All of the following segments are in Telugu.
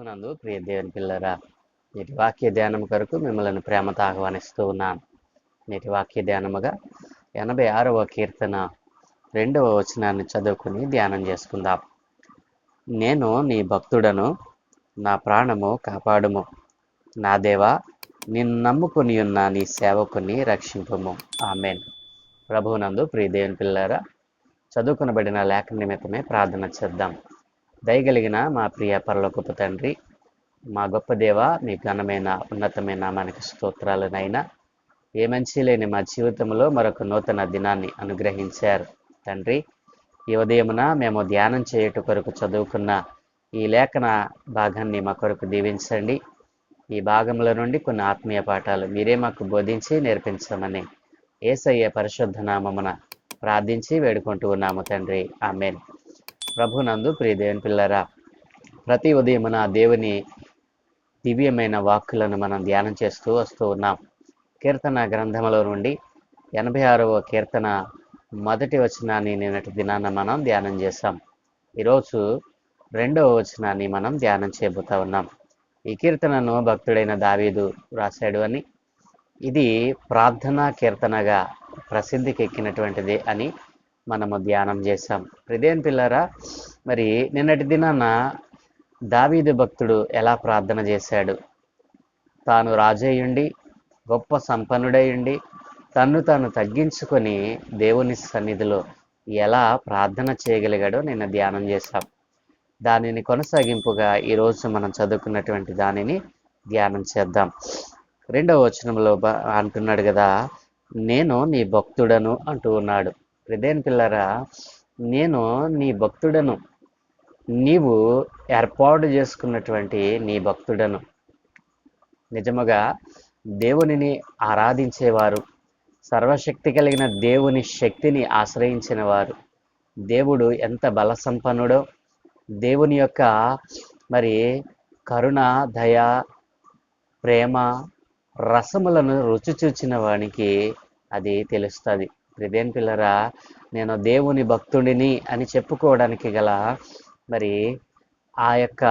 ప్రభునందు ప్రియ దేవుని పిల్లరా నేటి వాక్య ధ్యానం కొరకు మిమ్మల్ని ప్రేమతో ఆహ్వానిస్తూ ఉన్నాను. నేటి వాక్య ధ్యానముగా ఎనభై ఆరవ కీర్తన రెండవ వచనాన్ని చదువుకుని ధ్యానం చేసుకుందాం. నేను నీ భక్తుడను నా ప్రాణము కాపాడుము. నా దేవా నిన్ను నమ్ముకొని ఉన్న నీ సేవకుని రక్షింపుము. ఆమెన్. ప్రభువునందు ప్రియ దేవుని పిల్లరా చదువుకునబడిన లేఖ నిమిత్తమే ప్రార్థన చేద్దాం. దయగలిగిన మా ప్రియ పరలోకపు తండ్రి మా గొప్ప దేవ మీ ఘనమైన ఉన్నతమైన మనకి స్తోత్రాలనైనా ఏ మంచి లేని మా జీవితంలో మరొక నూతన దినాన్ని అనుగ్రహించారు. తండ్రి ఈ ఉదయమున మేము ధ్యానం చేయుట కొరకు చదువుకున్న ఈ లేఖన భాగాన్ని మా కొరకు దీవించండి. ఈ భాగంలో నుండి కొన్ని ఆత్మీయ పాఠాలు మీరే మాకు బోధించి నేర్పించమని ఏసయ్య పరిశుద్ధ నామమున ప్రార్థించి వేడుకుంటూ ఉన్నాము తండ్రి. ఆమెన్. ప్రభునందు ప్రియ దేవుని పిల్లరా ప్రతి ఉదయమున దేవుని దివ్యమైన వాక్కులను మనం ధ్యానం చేస్తూ వస్తూ ఉన్నాం. కీర్తన గ్రంథములో నుండి ఎనభై ఆరవ కీర్తన మొదటి వచనాన్ని నిన్నటి దినాన మనం ధ్యానం చేస్తాం ఈరోజు రెండవ వచనాన్ని మనం ధ్యానం చేయబోతా ఉన్నాం. ఈ కీర్తనను భక్తుడైన దావీదు రాశాడు అని ఇది ప్రార్థనా కీర్తనగా ప్రసిద్ధికి ఎక్కినటువంటిది అని మనము ధ్యానం చేశాం. హృదయం పిల్లరా మరి నిన్నటి దినాన దావీదు భక్తుడు ఎలా ప్రార్థన చేశాడు? తాను రాజయ్యుండి గొప్ప సంపన్నుడయ్యుండి తన్ను తాను తగ్గించుకొని దేవుని సన్నిధిలో ఎలా ప్రార్థన చేయగలిగాడో నిన్న ధ్యానం చేశాం. దానిని కొనసాగింపుగా ఈరోజు మనం చదువుకున్నటువంటి దానిని ధ్యానం చేద్దాం. రెండవ వచనంలో అంటున్నాడు కదా నేను నీ భక్తుడను అంటూ ఉన్నాడు. హృదయం పిల్లరా నేను నీ భక్తుడను. నీవు ఏర్పాటు చేసుకున్నటువంటి నీ భక్తుడను. నిజముగా దేవునిని ఆరాధించేవారు సర్వశక్తి కలిగిన దేవుని శక్తిని ఆశ్రయించిన వారు దేవుడు ఎంత బల సంపన్నుడో దేవుని యొక్క మరి కరుణ దయ ప్రేమ రసములను రుచి చూచిన వానికి అది తెలుస్తుంది. హృదయం పిల్లరా నేను దేవుని భక్తుడిని అని చెప్పుకోవడానికి గల మరి ఆ యొక్క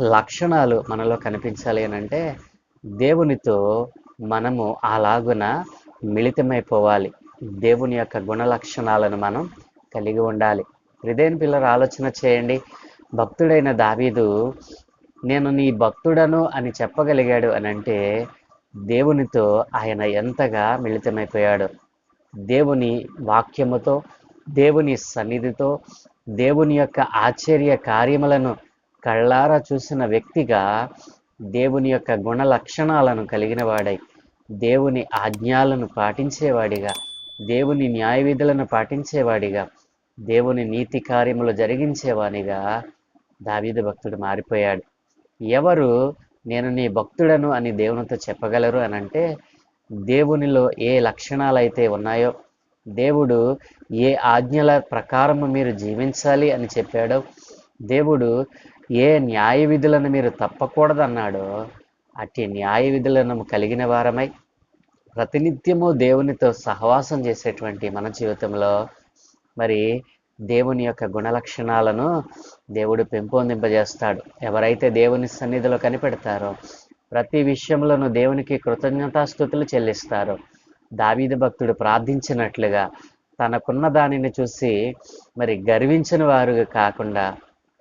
లక్షణాలు మనలో కనిపించాలి అని అంటే దేవునితో మనము అలాగున మిళితమైపోవాలి. దేవుని యొక్క గుణ లక్షణాలను మనం కలిగి ఉండాలి. హృదయం పిల్లలు ఆలోచన చేయండి. భక్తుడైన దావీదు నేను నీ భక్తుడను అని చెప్పగలిగాడు అని అంటే దేవునితో ఆయన ఎంతగా మిళితమైపోయాడు. దేవుని వాక్యముతో దేవుని సన్నిధితో దేవుని యొక్క ఆశ్చర్య కార్యములను కళ్ళారా చూసిన వ్యక్తిగా దేవుని యొక్క గుణ లక్షణాలను కలిగిన వాడై దేవుని ఆజ్ఞాలను పాటించేవాడిగా దేవుని న్యాయ విధులను పాటించేవాడిగా దేవుని నీతి కార్యములు జరిగించేవానిగా దావీదు భక్తుడు మారిపోయాడు. ఎవరు నేను నీ భక్తుడను అని దేవునితో చెప్పగలరు అని అంటే దేవునిలో ఏ లక్షణాలు అయితే ఉన్నాయో దేవుడు ఏ ఆజ్ఞల ప్రకారము మీరు జీవించాలి అని చెప్పాడో దేవుడు ఏ న్యాయ విధులను మీరు తప్పకూడదన్నాడో అట్టి న్యాయ విధులను కలిగిన వారమై ప్రతినిత్యము దేవునితో సహవాసం చేసేటువంటి మన జీవితంలో మరి దేవుని యొక్క గుణ లక్షణాలను దేవుడు పెంపొందింపజేస్తాడు. ఎవరైతే దేవుని సన్నిధిలో కనిపెడతారో ప్రతి విషయంలోనూ దేవునికి కృతజ్ఞతాస్థుతులు చెల్లిస్తారు. దావీద భక్తుడు ప్రార్థించినట్లుగా తనకున్న దానిని చూసి మరి గర్వించిన వారుగా కాకుండా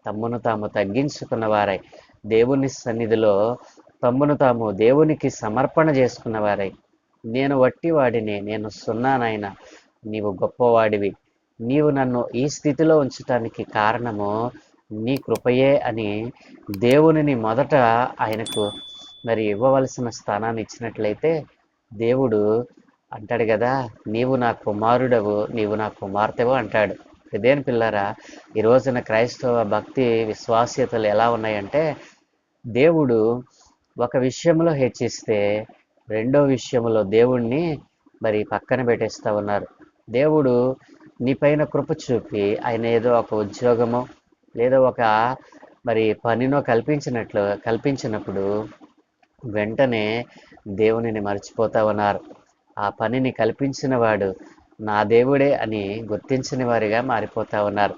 తమ్మును తాము తగ్గించుకున్న వారై దేవుని సన్నిధిలో తమ్మును తాము దేవునికి సమర్పణ చేసుకున్న వారై నేను వట్టివాడిని నేను సున్నానైనా నీవు గొప్పవాడివి నీవు నన్ను ఈ స్థితిలో ఉంచటానికి కారణము నీ కృపయే అని దేవునిని మొదట ఆయనకు మరి ఇవ్వవలసిన స్థానాన్ని ఇచ్చినట్లయితే దేవుడు అంటాడు కదా నీవు నా కుమారుడవు నీవు నా కుమార్తెవు అంటాడు. ఇదేం పిల్లరా ఈ రోజున క్రైస్తవ భక్తి విశ్వాస్యతలు ఎలా ఉన్నాయంటే దేవుడు ఒక విషయంలో హెచ్చిస్తే రెండో విషయంలో దేవుణ్ణి మరి పక్కన పెట్టేస్తూ ఉన్నారు. దేవుడు నీ పైన కృప చూపి ఆయన ఏదో ఒక ఉద్యోగమో లేదో ఒక మరి పనినో కల్పించినట్లు కల్పించినప్పుడు వెంటనే దేవునిని మర్చిపోతా ఉన్నారు ఆ పనిని కల్పించిన వాడు నా దేవుడే అని గుర్తించిన వారిగా మారిపోతా ఉన్నారు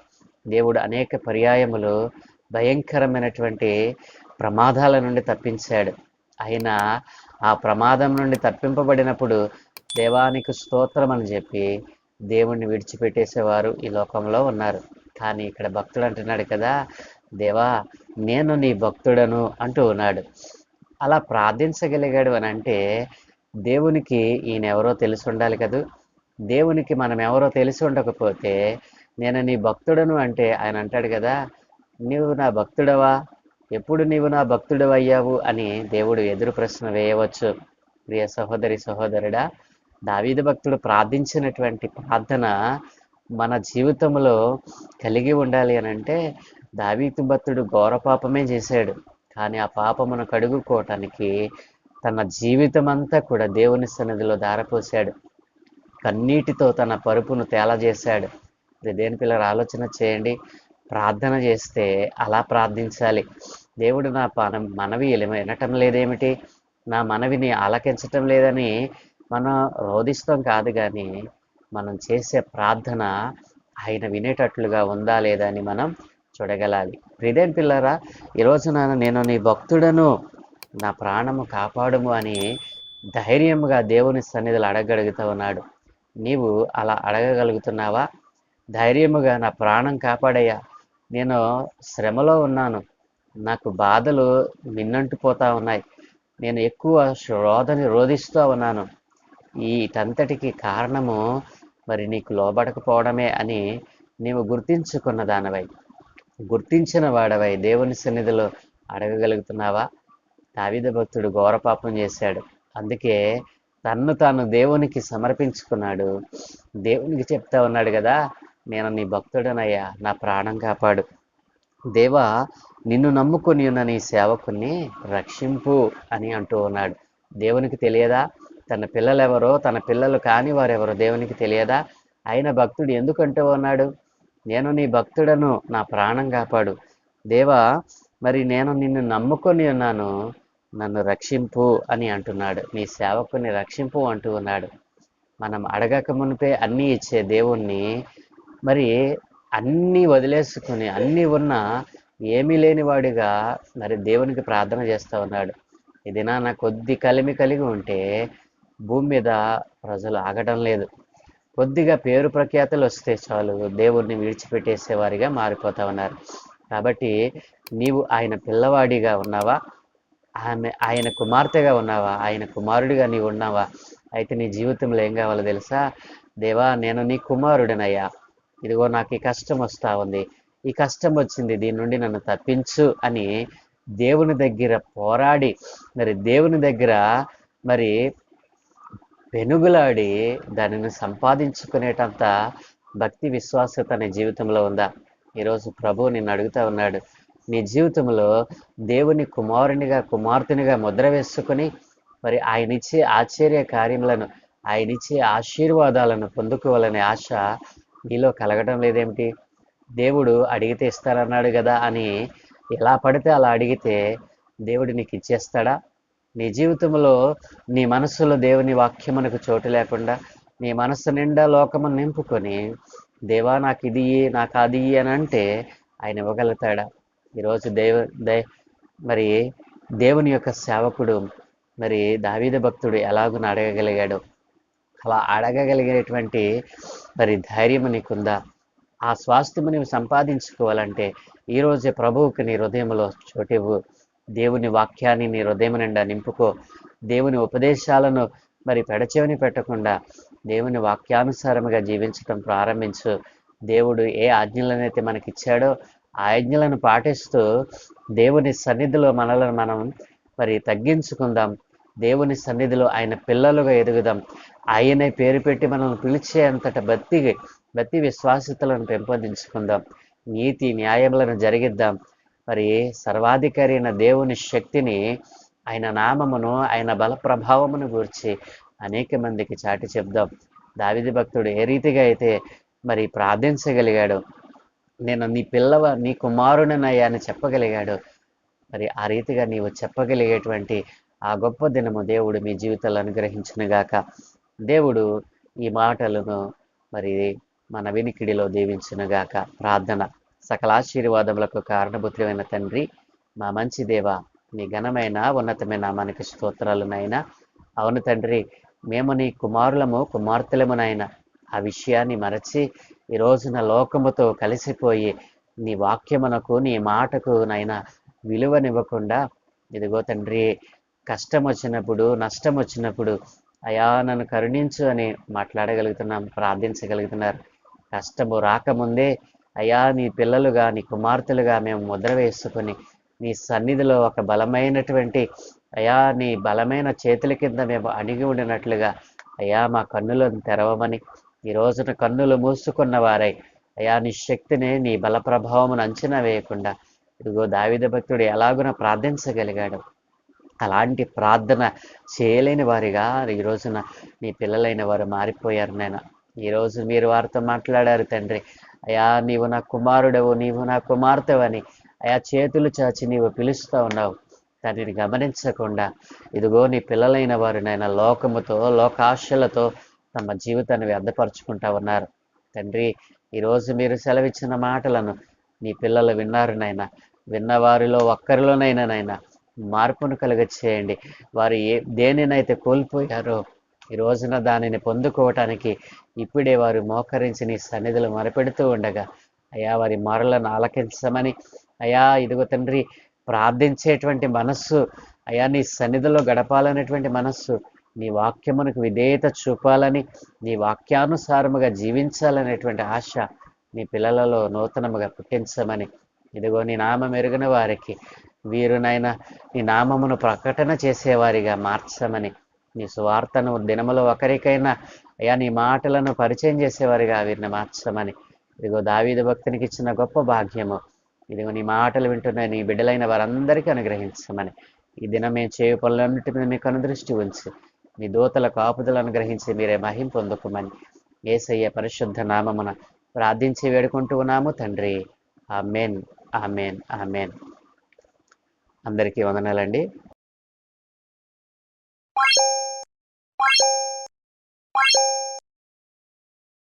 దేవుడు అనేక పర్యాయములు భయంకరమైనటువంటి ప్రమాదాల నుండి తప్పించాడు. అయినా ఆ ప్రమాదం నుండి తప్పింపబడినప్పుడు దేవానికి స్తోత్రం అని చెప్పి దేవుణ్ణి విడిచిపెట్టేసేవారు ఈ లోకంలో ఉన్నారు. కానీ ఇక్కడ భక్తుడు అంటున్నాడు కదా దేవా నేను నీ భక్తుడను అంటూ ఉన్నాడు. అలా ప్రార్థించగలిగాడు అని అంటే దేవునికి ఈయన ఎవరో తెలిసి ఉండాలి కదా. దేవునికి మనం ఎవరో తెలిసి ఉండకపోతే నేను నీ భక్తుడను అంటే ఆయన అంటాడు కదా నీవు నా భక్తుడవా? ఎప్పుడు నీవు నా భక్తుడు అయ్యావు అని దేవుడు ఎదురు ప్రశ్న వేయవచ్చు. ప్రియ సహోదరి సహోదరుడా దావీదు భక్తుడు ప్రార్థించినటువంటి ప్రార్థన మన జీవితంలో కలిగి ఉండాలి అని అంటే దావీదు భక్తుడు ఘోర పాపమే చేశాడు. కానీ ఆ పాపమును కడుగుకోవటానికి తన జీవితం అంతా కూడా దేవుని సన్నిధిలో దారపోశాడు. కన్నీటితో తన పరుపును తేలజేశాడు. దేని పిల్లలు ఆలోచన చేయండి ప్రార్థన చేస్తే అలా ప్రార్థించాలి. దేవుడు నా పన మనవి వినటం లేదేమిటి? నా మనవిని ఆలకించటం లేదని మనం రోధిస్తాం కాదు కానీ మనం చేసే ప్రార్థన ఆయన వినేటట్లుగా ఉందా లేదా అని మనం చూడగలాలి. ప్రిదేన్ పిల్లరా ఈరోజు నాన్న నేను నీ భక్తుడను నా ప్రాణము కాపాడము అని ధైర్యముగా దేవుని సన్నిధిలో అడగగలుగుతా ఉన్నాడు. నీవు అలా అడగగలుగుతున్నావా? ధైర్యముగా నా ప్రాణం కాపాడయ్యా. నేను శ్రమలో ఉన్నాను. నాకు బాధలు మిన్నంటిపోతా ఉన్నాయి. నేను ఎక్కువ రోధని రోధిస్తూ ఉన్నాను. వీటంతటికి కారణము మరి నీకు లోబడకపోవడమే అని నీవు గుర్తించుకున్న దానివై. గుర్తించిన వాడవై దేవుని సన్నిధిలో అడగగలుగుతున్నావా? దావిద భక్తుడు ఘోరపాపం చేశాడు. అందుకే తన్ను తాను దేవునికి సమర్పించుకున్నాడు. దేవునికి చెప్తా ఉన్నాడు కదా నేను నీ భక్తుడనయ్యా నా ప్రాణం కాపాడు. దేవా నిన్ను నమ్ముకుని ఉన్న నీ సేవకుని రక్షింపు అని అంటూ ఉన్నాడు. దేవునికి తెలియదా? తన పిల్లలెవరో తన పిల్లలు కాని వారెవరో దేవునికి తెలియదా? ఆయన భక్తుడు ఎందుకంటూ ఉన్నాడు? నేను నీ భక్తుడను నా ప్రాణం కాపాడు. దేవా మరి నేను నిన్ను నమ్ముకొని ఉన్నాను నన్ను రక్షింపు అని అంటున్నాడు. నీ సేవకుని రక్షింపు అంటూ ఉన్నాడు. మనం అడగక మునిపే అన్నీ ఇచ్చే దేవుణ్ణి మరి అన్నీ వదిలేసుకుని అన్నీ ఉన్నా ఏమీ లేనివాడిగా మరి దేవునికి ప్రార్థన చేస్తూ ఉన్నాడు. ఇది నా కొద్ది కలిమి కలిగి ఉంటే భూమి మీద ప్రజలు ఆగడం లేదు. కొద్దిగా పేరు ప్రఖ్యాతలు వస్తే చాలు. దేవుణ్ణి విడిచిపెట్టేసేవారిగా మారిపోతా ఉన్నారు. కాబట్టి నీవు ఆయన పిల్లవాడిగా ఉన్నావా? ఆమె ఆయన కుమార్తెగా ఉన్నావా? ఆయన కుమారుడిగా నీవు ఉన్నావా? అయితే నీ జీవితంలో ఏం కావాలో తెలుసా? దేవా నేను నీ కుమారుడినయ్యా. ఇదిగో నాకు ఈ కష్టం వస్తా ఉంది. ఈ కష్టం వచ్చింది దీని నుండి నన్ను తప్పించు అని దేవుని దగ్గర పోరాడి మరి దేవుని దగ్గర మరి పెనుగులాడి దానిని సంపాదించుకునేటంత భక్తి విశ్వాసత నీ జీవితంలో ఉందా? ఈరోజు ప్రభు నిన్ను అడుగుతా ఉన్నాడు. నీ జీవితంలో దేవుని కుమారునిగా కుమార్తెనిగా ముద్ర వేసుకుని మరి ఆయన ఇచ్చే ఆశ్చర్య కార్యములను ఆయన ఇచ్చే ఆశీర్వాదాలను పొందుకోవాలనే ఆశ నీలో కలగడం లేదేమిటి? దేవుడు అడిగితే ఇస్తారన్నాడు కదా అని ఎలా పడితే అలా అడిగితే దేవుడు నీకు ఇచ్చేస్తాడా? నీ జీవితంలో నీ మనస్సులో దేవుని వాక్యమునకు చోటు లేకుండా నీ మనస్సు నిండా లోకము నింపుకొని దేవా నాకు ఇది నాకు అది అని అంటే ఆయన ఇవ్వగలుగుతాడా? ఈరోజు దేవ దే మరి దేవుని యొక్క సేవకుడు మరి దావీద భక్తుడు ఎలాగున అడగగలిగాడు? అలా అడగగలిగేటువంటి మరి ధైర్యం నీకుందా? ఆ స్వాస్థ్యము నీవు సంపాదించుకోవాలంటే ఈరోజే ప్రభువుకి నీ హృదయంలో చోటివ్వు దేవుని వాక్యాన్ని నీ హృదయం నిండా నింపుకో. దేవుని ఉపదేశాలను మరి పెడచెవిని పెట్టకుండా దేవుని వాక్యానుసారముగా జీవించడం ప్రారంభించు. దేవుడు ఏ ఆజ్ఞలనైతే మనకిచ్చాడో ఆ ఆజ్ఞలను పాటిస్తూ దేవుని సన్నిధిలో మనలను మనం మరి తగ్గించుకుందాం. దేవుని సన్నిధిలో ఆయన పిల్లలుగా ఎదుగుదాం. ఆయనే పేరు పెట్టి మనల్ని పిలిచే అంతట భక్తి భక్తి విశ్వాసతలను పెంపొందించుకుందాం. నీతి న్యాయములను జరిగిద్దాం. మరి సర్వాధికారి అయిన దేవుని శక్తిని ఆయన నామమును ఆయన బల ప్రభావమును గూర్చి అనేక మందికి చాటి చెప్దాం. దావిది భక్తుడు ఏ రీతిగా అయితే మరి ప్రార్థించగలిగాడు నేను నీ పిల్లవ నీ కుమారుడినయ్యా అని చెప్పగలిగాడు మరి ఆ రీతిగా నీవు చెప్పగలిగేటువంటి ఆ గొప్ప దినము దేవుడు మీ జీవితాలు అనుగ్రహించినగాక దేవుడు ఈ మాటలను మరి మన వినికిడిలో దీవించునుగాక ప్రార్థన. సకల ఆశీర్వాదములకు కారణభూతులైన తండ్రి మా మంచి దేవ నీ ఘనమైన ఉన్నతమైన నామానికి స్తోత్రాలునైనా నాయన. అవును తండ్రి మేము నీ కుమారులము కుమార్తెలము నాయన. ఆ విషయాన్ని మరచి ఈ రోజున లోకముతో కలిసిపోయి నీ వాక్యమునకు నీ మాటకు నైనా విలువనివ్వకుండా ఇదిగో తండ్రి కష్టం వచ్చినప్పుడు నష్టం వచ్చినప్పుడు అయా నన్ను కరుణించు అని మాట్లాడగలుగుతున్నాం ప్రార్థించగలుగుతున్నారు. కష్టము రాకముందే అయ్యా నీ పిల్లలుగా నీ కుమార్తెలుగా మేము ముద్ర వేసుకొని నీ సన్నిధిలో ఒక బలమైనటువంటి అయా నీ బలమైన చేతుల కింద మేము అణిగి ఉండినట్లుగా అయా మా కన్నులను తెరవమని ఈ రోజున కన్నులు మూసుకున్న వారై అయా నీ శక్తిని నీ బల ప్రభావమును అంచనా వేయకుండా ఇదిగో దావిద భక్తుడు ఎలాగున ప్రార్థించగలిగాడు? అలాంటి ప్రార్థన చేయలేని వారిగా ఈ రోజున నీ పిల్లలైన వారు మారిపోయారు నేను ఈరోజు మీరు వారితో మాట్లాడారు తండ్రి అయా నీవు నా కుమారుడవు నీవు నా కుమార్తెవని. అయా చేతులు చాచి నీవు పిలుస్తూ ఉన్నావు. దానిని గమనించకుండా ఇదిగో నీ పిల్లలైన వారు నాయన లోకముతో లోకాశలతో తమ జీవితాన్ని వ్యర్థపరుచుకుంటా ఉన్నారు. తండ్రి ఈరోజు మీరు సెలవిచ్చిన మాటలను నీ పిల్లలు విన్నారు నాయన విన్నవారిలో ఒక్కరిలోనైనా నాయన మార్పును కలుగ చేయండి వారు ఏ దేనినైతే కోల్పోయారో ఈ రోజున దానిని పొందుకోవటానికి ఇప్పుడే వారు మోకరించి నీ సన్నిధులు మొరపెడుతూ ఉండగా అయా వారి మొరలను ఆలకించమని అయా ఇదిగో తండ్రి ప్రార్థించేటువంటి మనస్సు అయా నీ సన్నిధిలో గడపాలనేటువంటి మనస్సు నీ వాక్యమునకు విధేయత చూపాలని నీ వాక్యానుసారముగా జీవించాలనేటువంటి ఆశ నీ పిల్లలలో నూతనముగా పుట్టించమని ఇదిగో నీ నామం ఎరుగిన వారికి వీరునైనా నీ నామమును ప్రకటన చేసేవారిగా మార్చమని నీ సువార్తను దినములో ఒకరికైనా అయ్యా నీ మాటలను పరిచయం చేసేవారిగా వీరిని మార్చమని. ఇదిగో దావీద భక్తునికి ఇచ్చిన గొప్ప భాగ్యము. ఇదిగో నీ మాటలు వింటున్న నీ బిడ్డలైన వారందరికీ అనుగ్రహించమని. ఈ దినం మేము చేయు పనులన్నిటి మీద మీకు అనుదృష్టి ఉంచి మీ దూతల కాపుదలు అనుగ్రహించి మీరే మహిం పొందుకోమని ఏసయ్య పరిశుద్ధ నామమున ప్రార్థించి వేడుకుంటూ ఉన్నాము తండ్రి. Amen amen amen. అందరికీ వందనాలండి.